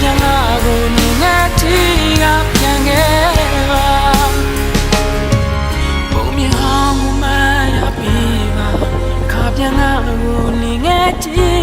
ပြန်လာကိုနင်းနဲ့တီကပြန်ခဲ့ပါဘုံမြောင်မှရပြီပါခါပြန်လာကိုနင်းနဲ့တီ